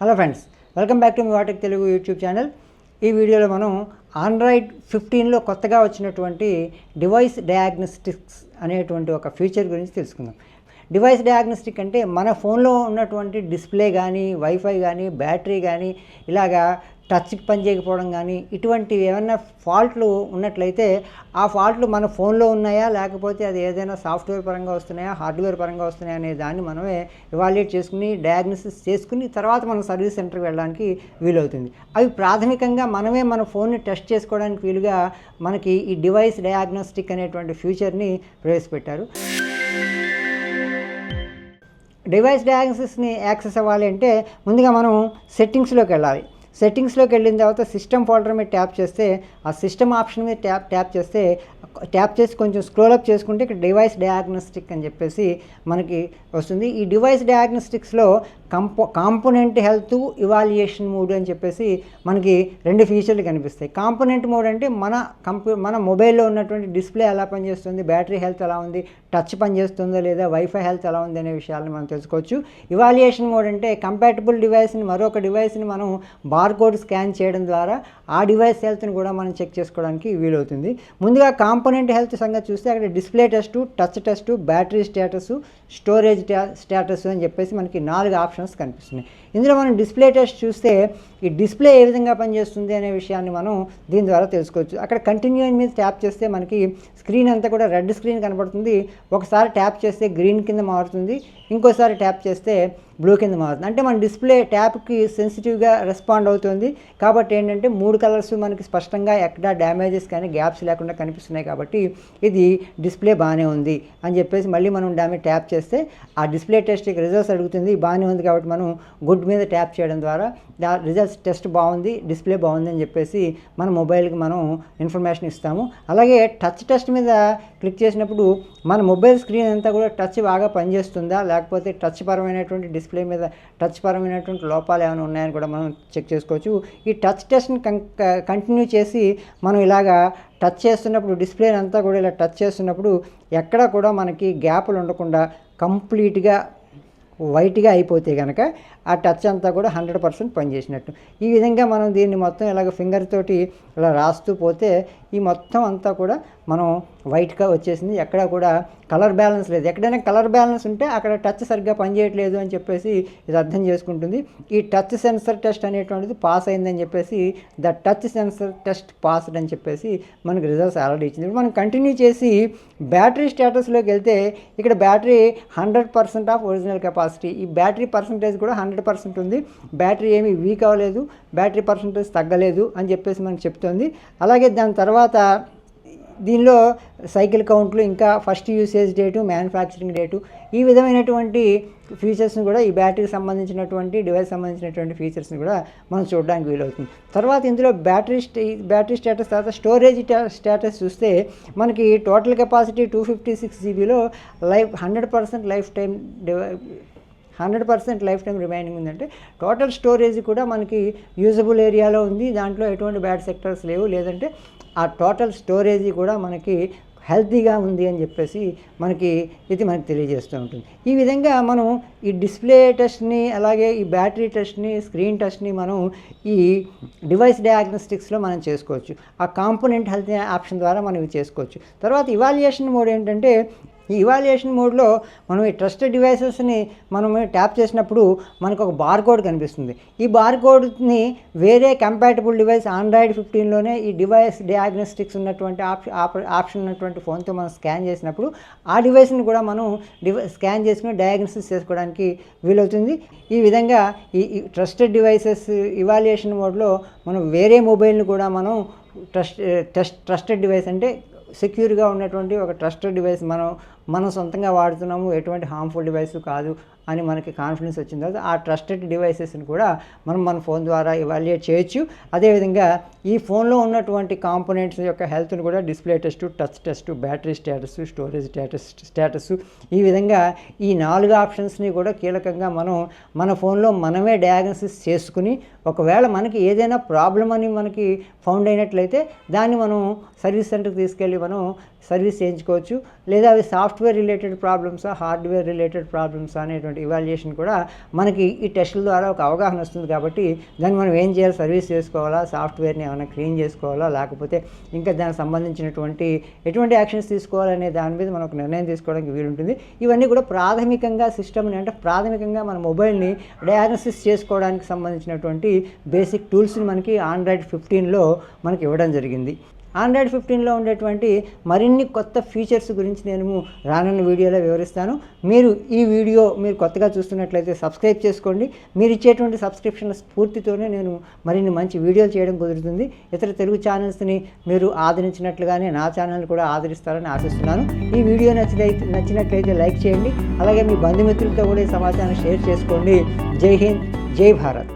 Hello friends welcome back to మీ వాటెక్ Telugu YouTube channel. ఈ వీడియోలో మనం ఆండ్రాయిడ్ ఫిఫ్టీన్లో కొత్తగా వచ్చినటువంటి డివైస్ డయాగ్నోస్టిక్స్ అనేటువంటి ఒక ఫీచర్ గురించి తెలుసుకుందాం. డివైస్ డయాగ్నోస్టిక్ అంటే మన ఫోన్లో ఉన్నటువంటి డిస్ప్లే కానీ వైఫై కానీ బ్యాటరీ కానీ ఇలాగా టచ్ పని చేయకపోవడం కానీ ఇటువంటి ఏమైనా ఫాల్ట్లు ఉన్నట్లయితే ఆ ఫాల్ట్లు మన ఫోన్లో ఉన్నాయా? లేకపోతే అది ఏదైనా సాఫ్ట్వేర్ పరంగా వస్తున్నాయా? హార్డ్వేర్ పరంగా వస్తున్నాయా? అనే దాన్ని మనమే ఇవాల్యుయేట్ చేసుకుని డయాగ్నోసిస్ చేసుకుని తర్వాత మనం సర్వీస్ సెంటర్కి వెళ్ళడానికి వీలవుతుంది. అవి ప్రాథమికంగా మనమే మన ఫోన్ని టెస్ట్ చేసుకోవడానికి వీలుగా మనకి ఈ డివైస్ డయాగ్నోస్టిక్ అనేటువంటి ఫ్యూచర్ని ప్రవేశపెట్టారు. డివైస్ డయాగ్నోసిస్ని యాక్సెస్ అవ్వాలి అంటే ముందుగా మనం సెట్టింగ్స్లోకి వెళ్ళాలి. సెట్టింగ్స్లోకి వెళ్ళిన తర్వాత సిస్టమ్ ఫోల్డర్ మీద ట్యాప్ చేస్తే ఆ సిస్టమ్ ఆప్షన్ మీద ట్యాప్ ట్యాప్ చేస్తే ట్యాప్ చేసి కొంచెం స్క్రోల్ అప్ చేసుకుంటే ఇక్కడ డివైస్ డయాగ్నోస్టిక్ అని చెప్పేసి మనకి వస్తుంది. ఈ డివైస్ డయాగ్నోస్టిక్స్లో కంపో కాంపోనెంట్ హెల్త్ ఇవాల్యుయేషన్ మోడ్ అని చెప్పేసి మనకి రెండు ఫీచర్లు కనిపిస్తాయి. కాంపోనెంట్ మోడ్ అంటే మన కంప్యూ మన మొబైల్లో ఉన్నటువంటి డిస్ప్లే ఎలా పనిచేస్తుంది బ్యాటరీ హెల్త్ ఎలా ఉంది టచ్ పనిచేస్తుందో లేదా వైఫై హెల్త్ ఎలా ఉంది అనే విషయాలను మనం తెలుసుకోవచ్చు. ఇవాల్యుయేషన్ మోడ్ అంటే కంపాటబుల్ డివైస్ని మరొక డివైస్ని మనం బార్కోడ్ స్కాన్ చేయడం ద్వారా ఆ డివైస్ హెల్త్ని కూడా మనం చెక్ చేసుకోవడానికి వీలవుతుంది. ముందుగా కాంపోనెంట్ హెల్త్ సంగతి చూస్తే అక్కడ display test touch test battery status storage status అని చెప్పేసి మనకి నాలుగు ఆప్షన్స్ కనిపిస్తున్నాయి. ఇందులో మనం డిస్ప్లే టెస్ట్ చూస్తే ఈ డిస్ప్లే ఏ విధంగా పనిచేస్తుంది అనే విషయాన్ని మనం దీని ద్వారా తెలుసుకోవచ్చు. అక్కడ కంటిన్యూ మీద ట్యాప్ చేస్తే మనకి స్క్రీన్ అంతా కూడా రెడ్ స్క్రీన్ కనబడుతుంది. ఒకసారి ట్యాప్ చేస్తే గ్రీన్ కింద మారుతుంది. ఇంకోసారి ట్యాప్ చేస్తే బ్లూ కింద మారుతుంది. అంటే మన డిస్ప్లే ట్యాప్కి సెన్సిటివ్గా రెస్పాండ్ అవుతుంది. కాబట్టి ఏంటంటే మూడు కలర్స్ మనకి స్పష్టంగా ఎక్కడ డ్యామేజెస్ కానీ గ్యాప్స్ లేకుండా కనిపిస్తున్నాయి కాబట్టి ఇది డిస్ప్లే బాగానే ఉంది అని చెప్పేసి మళ్ళీ మనం డామేజ్ ట్యాప్ చేస్తే ఆ డిస్ప్లే టెస్ట్ రిజల్ట్స్ అడుగుతుంది. బాగానే ఉంది కాబట్టి మనం గుడ్ మీద ట్యాప్ చేయడం ద్వారా రిజల్ట్స్ టెస్ట్ బాగుంది డిస్ప్లే బాగుంది అని చెప్పేసి మన మొబైల్కి మనం ఇన్ఫర్మేషన్ ఇస్తాము. అలాగే టచ్ టెస్ట్ మీద క్లిక్ చేసినప్పుడు మన మొబైల్ స్క్రీన్ అంతా కూడా టచ్ బాగా పనిచేస్తుందా లేకపోతే టచ్ పరమైనటువంటి డిస్ప్లే మీద టచ్ పరమైనటువంటి లోపాలు ఏమైనా ఉన్నాయని కూడా మనం చెక్ చేసుకోవచ్చు. ఈ టచ్ టెస్ట్ని కంటిన్యూ చేసి మనం ఇలాగా టచ్ చేస్తున్నప్పుడు డిస్ప్లే అంతా కూడా ఇలా టచ్ చేస్తున్నప్పుడు ఎక్కడ కూడా మనకి గ్యాపులు ఉండకుండా కంప్లీట్గా వైట్గా అయిపోతే కనుక ఆ టచ్ అంతా కూడా హండ్రెడ్ పర్సెంట్ పనిచేసినట్టు. ఈ విధంగా మనం దీన్ని మొత్తం ఇలాగ ఫింగర్ తోటి ఇలా రాస్తూ పోతే ఈ మొత్తం అంతా కూడా మనం వైట్గా వచ్చేసింది. ఎక్కడ కూడా కలర్ బ్యాలెన్స్ లేదు. ఎక్కడైనా కలర్ బ్యాలెన్స్ ఉంటే అక్కడ టచ్ సరిగ్గా పనిచేయట్లేదు అని చెప్పేసి ఇది అర్థం చేసుకుంటుంది. ఈ టచ్ సెన్సర్ టెస్ట్ అనేటువంటిది పాస్ అయిందని చెప్పేసి the touch sensor test passed అని చెప్పేసి మనకి రిజల్ట్స్ ఆల్రెడీ ఇచ్చింది. మనం కంటిన్యూ చేసి బ్యాటరీ స్టేటస్లోకి వెళ్తే ఇక్కడ battery hundred percent of original capacity ఈ బ్యాటరీ పర్సంటేజ్ కూడా హండ్రెడ్ పర్సెంట్ ఉంది. బ్యాటరీ ఏమీ వీక్ అవ్వలేదు. బ్యాటరీ పర్సంటేజ్ తగ్గలేదు అని చెప్పేసి మనకు చెప్తోంది. అలాగే దాని తర్వాత దీనిలో సైకిల్ కౌంట్లు ఇంకా first usage date manufacturing date ఈ విధమైనటువంటి ఫీచర్స్ని కూడా ఈ బ్యాటరీకి సంబంధించినటువంటి డివైస్ సంబంధించినటువంటి ఫీచర్స్ని కూడా మనం చూడడానికి వీలవుతుంది. తర్వాత ఇందులో బ్యాటరీ స్టే బ్యాటరీ స్టేటస్ తర్వాత స్టోరేజ్ స్టేటస్ చూస్తే మనకి total capacity two fifty six జీబీలో life hundred percent life time hundred percent life time remaining ఉందంటే టోటల్ స్టోరేజ్ కూడా మనకి యూజబుల్ ఏరియాలో ఉంది దాంట్లో ఎటువంటి బ్యాడ్ సెక్టర్స్ లేవు. లేదంటే ఆ టోటల్ స్టోరేజ్ కూడా మనకి హెల్తీగా ఉంది అని చెప్పేసి మనకి ఇది మనకి తెలియజేస్తూ ఉంటుంది. ఈ విధంగా మనం ఈ డిస్ప్లే టెస్ట్ని అలాగే ఈ బ్యాటరీ టెస్ట్ని స్క్రీన్ టెస్ట్ని మనం ఈ డివైస్ డయాగ్నోస్టిక్స్లో మనం చేసుకోవచ్చు. ఆ కాంపోనెంట్ హెల్త్ ఆప్షన్ ద్వారా మనం ఇవి చేసుకోవచ్చు. తర్వాత ఇవాల్యుయేషన్ మోడ్ ఏంటంటే ఈ ఇవాల్యుయేషన్ మోడ్లో మనం ఈ ట్రస్టెడ్ డివైసెస్ని మనం ట్యాప్ చేసినప్పుడు మనకు ఒక బార్ కోడ్ కనిపిస్తుంది. ఈ బార్ కోడ్ని వేరే కంపాటబుల్ డివైస్ ఆండ్రాయిడ్ ఫిఫ్టీన్లోనే ఈ డివైస్ డయాగ్నోస్టిక్స్ ఉన్నటువంటి ఆప్షన్ ఆప్షన్ ఉన్నటువంటి ఫోన్తో మనం స్కాన్ చేసినప్పుడు ఆ డివైస్ని కూడా మనం డివై స్కాన్ చేసుకుని డయాగ్నోసిస్ చేసుకోవడానికి వీలవుతుంది. ఈ విధంగా ఈ ట్రస్టెడ్ డివైసెస్ ఇవాల్యుయేషన్ మోడ్లో మనం వేరే మొబైల్ని కూడా మనం ట్రస్ట్ ట్రస్ట్ ట్రస్టెడ్ డివైస్ అంటే సెక్యూర్గా ఉన్నటువంటి ఒక ట్రస్టెడ్ డివైస్ మనం మనం సొంతంగా వాడుతున్నాము. ఎటువంటి హార్మ్ఫుల్ డివైస్ కాదు. అని మనకి కాన్ఫిడెన్స్ వచ్చిన తర్వాత ఆ ట్రస్టెడ్ డివైసెస్ని కూడా మనం మన ఫోన్ ద్వారా ఇవాల్యుయేట్ చేయొచ్చు. అదేవిధంగా ఈ ఫోన్లో ఉన్నటువంటి కాంపోనెంట్స్ యొక్క హెల్త్ని కూడా display test touch test battery status storage status status ఈ విధంగా ఈ నాలుగు ఆప్షన్స్ని కూడా కీలకంగా మనం మన ఫోన్లో మనమే డయాగ్నసిస్ చేసుకుని ఒకవేళ మనకి ఏదైనా ప్రాబ్లం అని మనకి ఫౌండ్ అయినట్లయితే దాన్ని మనం సర్వీస్ సెంటర్కి తీసుకెళ్ళి మనం సర్వీస్ చేయించుకోవచ్చు. లేదా అవి సాఫ్ట్వేర్ రిలేటెడ్ ప్రాబ్లమ్సా హార్డ్వేర్ రిలేటెడ్ ప్రాబ్లమ్స్ అనేటువంటి సంబంధించినటువంటి ఇవాల్యుయేషన్ కూడా మనకి ఈ టెస్టుల ద్వారా ఒక అవగాహన వస్తుంది కాబట్టి దాన్ని మనం ఏం చేయాలి సర్వీస్ చేసుకోవాలా సాఫ్ట్వేర్ని ఏమైనా క్లీన్ చేసుకోవాలా లేకపోతే ఇంకా దానికి సంబంధించినటువంటి ఎటువంటి యాక్షన్స్ తీసుకోవాలనే దాని మీద మనం ఒక నిర్ణయం తీసుకోవడానికి వీలుంటుంది. ఇవన్నీ కూడా ప్రాథమికంగా సిస్టమ్ని అంటే ప్రాథమికంగా మన మొబైల్ని డయాగ్నోసిస్ చేసుకోవడానికి సంబంధించినటువంటి బేసిక్ టూల్స్ని మనకి ఆండ్రాయిడ్ ఫిఫ్టీన్లో మనకి ఇవ్వడం జరిగింది. ఆండ్రాయిడ్ ఫిఫ్టీన్లో ఉండేటువంటి మరిన్ని కొత్త ఫీచర్స్ గురించి నేను రానున్న వీడియోలో వివరిస్తాను. మీరు ఈ వీడియో మీరు కొత్తగా చూస్తున్నట్లయితే సబ్స్క్రైబ్ చేసుకోండి. మీరు ఇచ్చేటువంటి సబ్స్క్రిప్షన్ల స్ఫూర్తితోనే నేను మరిన్ని మంచి వీడియోలు చేయడం కుదురుతుంది. ఇతర తెలుగు ఛానల్స్ని మీరు ఆదరించినట్లుగానే నా ఛానల్ కూడా ఆదరిస్తారని ఆశిస్తున్నాను. ఈ వీడియో నచ్చినైతే నచ్చినట్లయితే లైక్ చేయండి. అలాగే మీ బంధుమిత్రులతో కూడా ఈ సమాచారం షేర్ చేసుకోండి. జై హింద్ జై భారత్.